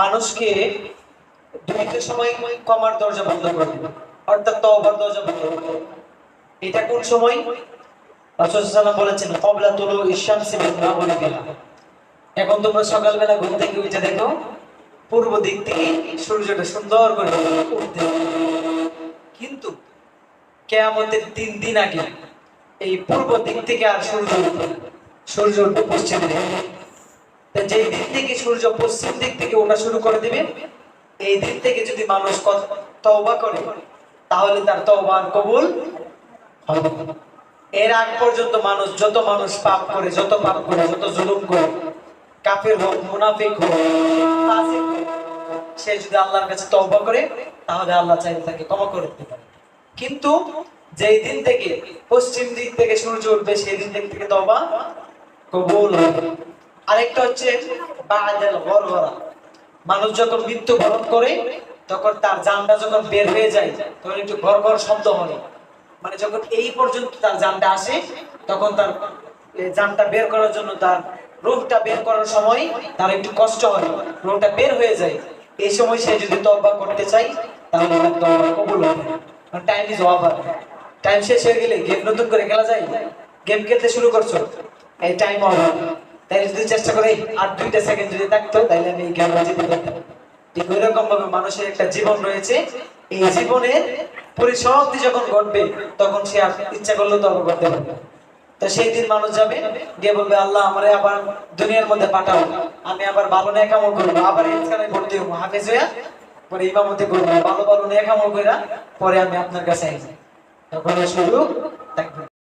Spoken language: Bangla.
মানুষকে দুইটার সময় কমার দরজা বন্ধ করে অর্থাৎ তওবার দরজা বন্ধ করে। এটা কোন সময়? রাসূলুল্লাহ বলেছেন, কবলা তুলু ইশামসি মিন মাগরিবিহা। এখন তোমরা সকালবেলা ঘুম থেকে উঠে দেখো, পূর্ব দিক থেকে সূর্যটা সুন্দর করে উঠতে কিন্তু কেয়ামতের তিন দিন আগে এই পূর্ব দিক থেকে আর সূর্য সূর্য পশ্চিম যেই দিক থেকে সূর্য পশ্চিম দিক থেকে ওঠা শুরু করে দিবে। এই দিক থেকে যদি মানুষ তওবা করে, তাহলে তার তওবা আর কবুল হবে এর আগ পর্যন্ত মানুষ যত মানুষ পাপ করে, যত পাপ করে, যত জুলুম করে, কাফের হোক, মুনাফিক হোক সে যদি আল্লাহর কাছে তওবা করে, তাহলে আল্লাহ চাইলে তাকে ক্ষমা করে দিতে পারে। কিন্তু যেই দিন থেকে পশ্চিম দিক থেকে সূর্য উঠবে, সেই দিন থেকে তওবা কবুল হবে আরেকটা হচ্ছে মানুষ যখন মৃত্যু বরণ করে, তখন তার জানটা যখন বের হয়ে যায়, তখন একটু ঘর ঘর শব্দ হয়। মানে যখন এই পর্যন্ত তার জানটা আসে, তখন তার জানটা বের করার জন্য তার রোগটা বের করার সময় তার একটু কষ্ট হয়, রোগটা বের হয়ে যায়। এই সময় সে যদি তওবা করতে চাই তাহলে তার কবুল হবে। টাইম ইজ ওভার টাইম শেষ হয়ে গেলে গেম নতুন করে খেলা যায়? গেম খেলতে শুরু করছ? এই টাইম ওভার তাই যদি চেষ্টা করে আর দুইটা সেকেন্ড যদি থাকতো তাহলে আমি এই গেমটা জিতে পারতাম ঠিক ওই রকম ভাবে মানুষের একটা জীবন রয়েছে। এই জীবনের পরিসমাপ্তি যখন ঘটবে, তখন সে ইচ্ছা করলেও তর্ক করতে পারবে তো সেই দিন মানুষ যাবে, গিয়ে বলবে, আল্লাহ, আমার আবার দুনিয়ার মধ্যে পাঠাও। আমি আবার ভালো নেকামল করব। আবার ইসখানে ভর্তি হব। হাফেজ হইয়া পরে ইমামতি করব। ভালো ভালো নেকামল কইরা পরে আমি আপনার কাছে আইছি তখন শুধু তাকে